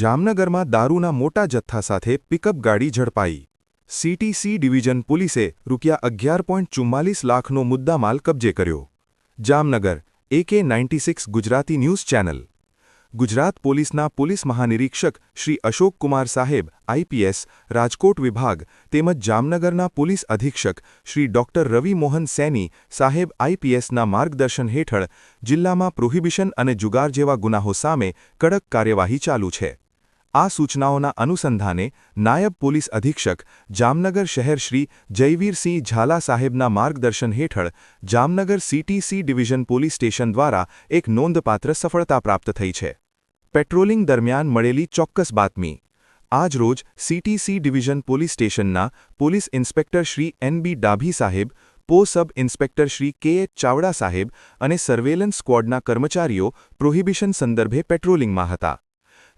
જામનગરમાં દારૂના મોટા જથ્થા સાથે પિકઅપ ગાડી ઝડપાઈ. સીટીસી ડિવિઝન પોલીસે રૂપિયા અગિયાર ચુમ્માલીસ લાખનો મુદ્દામાલ કબજે કર્યો. Jamnagar AK ninety six Gujarati news channel. Gujarat પોલીસના પોલીસ મહાનિરીક્ષક શ્રી અશોકકુમાર સાહેબ આઈપીએસ રાજકોટ વિભાગ, તેમજ જામનગરના પોલીસ અધિક્ષક શ્રી ડોક્ટર રવિ મોહન સૈની સાહેબ આઈપીએસના માર્ગદર્શન હેઠળ જિલ્લામાં પ્રોહિબિશન અને જુગાર જેવા ગુનાહો સામે કડક કાર્યવાહી ચાલુ છે. આ સૂચનાઓના અનુસંધાને નાયબ પોલીસ અધિક્ષક જામનગર શહેર શ્રી જયવીરસિંહ ઝાલા સાહેબના માર્ગદર્શન હેઠળ Jamnagar CTC division police station દ્વારા એક નોંધપાત્ર સફળતા પ્રાપ્ત થઈ છે. પેટ્રોલિંગ દરમિયાન મળેલી ચોક્કસ બાતમી. આજરોજ સીટીસી ડિવિઝન પોલીસ સ્ટેશનના police inspector Shri NB Dabhi સાહેબ, પો સબ ઇન્સ્પેક્ટર શ્રી કે એચ ચાવડા સાહેબ અને સર્વેલન્સ સ્ક્વોડના કર્મચારીઓ પ્રોહિબિશન સંદર્ભે પેટ્રોલિંગમાં હતા.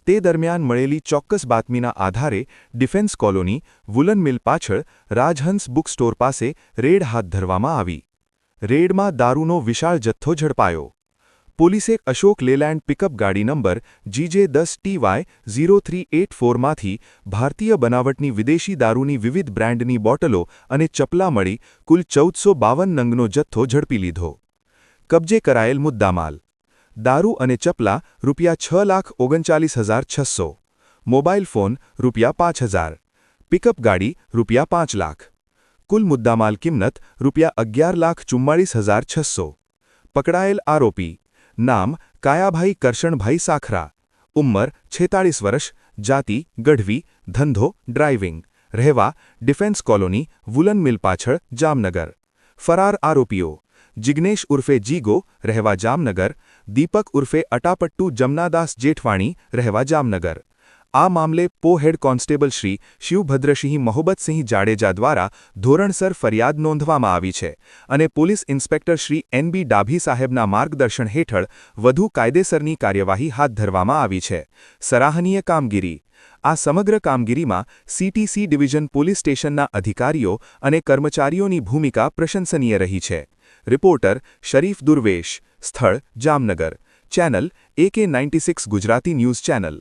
તે દરમિયાન મળેલી ચોક્કસ બાતમીના આધારે ડિફેન્સ કોલોની, વુલન મિલ પાછળ રાજહંસ બુક સ્ટોર પાસે રેડ હાથ ધરવામાં આવી. રેડમાં દારૂનો વિશાળ જથ્થો ઝડપાયો. પોલીસે અશોક લેલેન્ડ પિકઅપ ગાડી નંબર જીજે દસ ટીવાય ઝીરો થ્રી એટ ફોરમાંથી ભારતીય બનાવટની વિદેશી દારૂની વિવિધ બ્રાન્ડની બોટલો અને ચપલા મળી કુલ ચૌદસો બાવન નંગનો જથ્થો ઝડપી લીધો. કબજે કરાયેલ મુદ્દામાલ દારૂ અને ચપલા રૂપિયા છ લાખ ઓગણચાલીસ હજાર છસો મોબાઈલ ફોન રૂપિયા પાંચ હજાર પિકઅપ ગાડી રૂપિયા પાંચ લાખ કુલ મુદ્દામાલ કિંમત રૂપિયા અગિયાર લાખ ચુમ્માળીસ હજાર છસો પકડાયેલ આરોપી નામ કાયાભાઈ કરશણભાઈ સાખરા ઉંમર છેતાળીસ વર્ષ જાતિ ગઢવી ધંધો ડ્રાઇવિંગ રહેવા ડિફેન્સ કોલોની વુલન મિલ પાછળ જામનગર ફરાર આરોપીઓ જિગ્નેશ ઉર્ફે જીગો રહેવા જામનગર, દીપક ઉર્ફે અટાપટ્ટુ જમનાદાસ જેઠવાણી રહેવા જામનગર. આ મામલે પો હેડ કોન્સ્ટેબલ શ્રી શિવભદ્રસિંહ મહોબતસિંહ જાડેજા દ્વારા ધોરણસર ફરિયાદ નોંધવામાં આવી છે અને police inspector Shri N B Dabhi સાહેબના માર્ગદર્શન હેઠળ વધુ કાયદેસરની કાર્યવાહી હાથ ધરવામાં આવી છે. સરાહનીય કામગીરી. આ સમગ્ર કામગીરીમાં સીટીસી ડિવિઝન પોલીસ સ્ટેશનના અધિકારીઓ અને કર્મચારીઓની ભૂમિકા પ્રશંસનીય રહી છે. રિપોર્ટર શરીફ દુર્વેશ સ્થળ Jamnagar channel AK ninety Gujarati news channel.